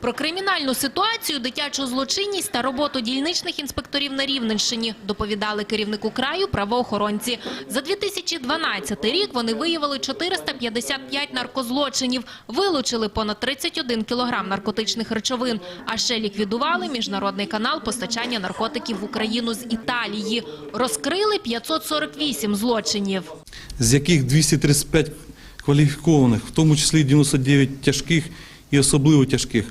Про кримінальну ситуацію, дитячу злочинність та роботу дільничних інспекторів на Рівненщині доповідали керівнику краю правоохоронці. За 2012 рік вони виявили 455 наркозлочинів, вилучили понад 31 кілограм наркотичних речовин, а ще ліквідували міжнародний канал постачання наркотиків в Україну з Італії. Розкрили 548 злочинів. з яких 235 кваліфікованих, в тому числі 99 тяжких і особливо тяжких.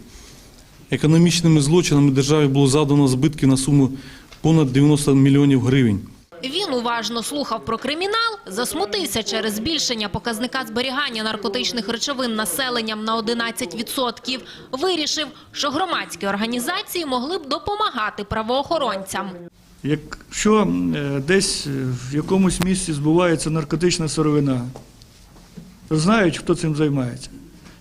Економічними злочинами державі було завдано збитків на суму понад 90 мільйонів гривень. Він уважно слухав про кримінал, засмутився через збільшення показника зберігання наркотичних речовин населенням на 11%. Вирішив, що громадські організації могли б допомагати правоохоронцям. Якщо е, десь в якомусь місці збувається наркотична сировина, то знають, хто цим займається,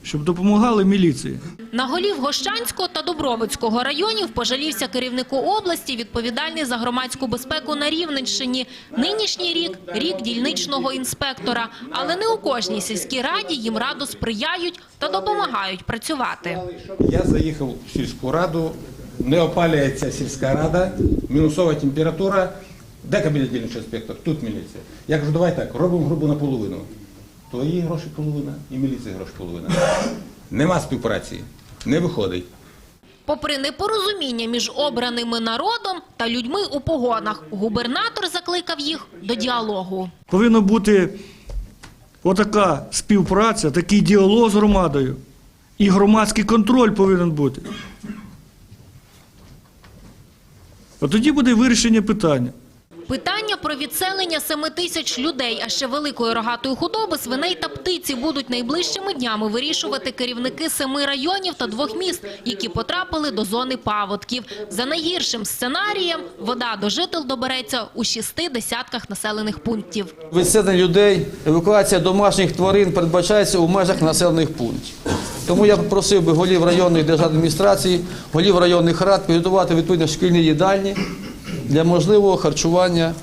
щоб допомагали міліції. На голів Гощанського та Дубровицького районів пожалівся керівнику області, відповідальний за громадську безпеку на Рівненщині. Нинішній рік – рік дільничного інспектора. Але не у кожній сільській раді їм радо сприяють та допомагають працювати. Я заїхав в сільську раду, не опалюється сільська рада, мінусова температура. Де кабінет дільничний інспектор? Тут міліція. Я кажу, давай так, робимо грубо наполовину. Твої гроші половина і міліції гроші половина. Нема співпраці, не виходить. Попри непорозуміння між обраними народом та людьми у погонах, губернатор закликав їх до діалогу. Повинна бути отака співпраця, такий діалог з громадою. І громадський контроль повинен бути. От тоді буде вирішення питання. Питання про відселення 7 тисяч людей, а ще великої рогатої худоби, свиней та птиці будуть найближчими днями вирішувати керівники семи районів та двох міст, які потрапили до зони паводків. За найгіршим сценарієм вода до жител добереться у шести десятках населених пунктів. Відселення людей, евакуація домашніх тварин передбачається у межах населених пунктів. Тому я попросив би голів районної державної адміністрації, голів районних рад підготувати відповідно шкільні їдальні для можливого харчування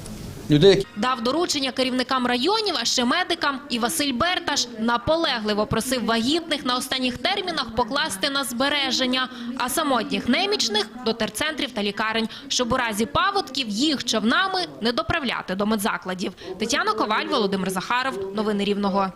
людей, Дав доручення керівникам районів, а ще медикам. І Василь Берташ наполегливо просив вагітних на останніх термінах покласти на збереження, а самотніх немічних – до терцентрів та лікарень, щоб у разі паводків їх човнами не доправляти до медзакладів. Тетяна Коваль, Володимир Захаров. Новини Рівного.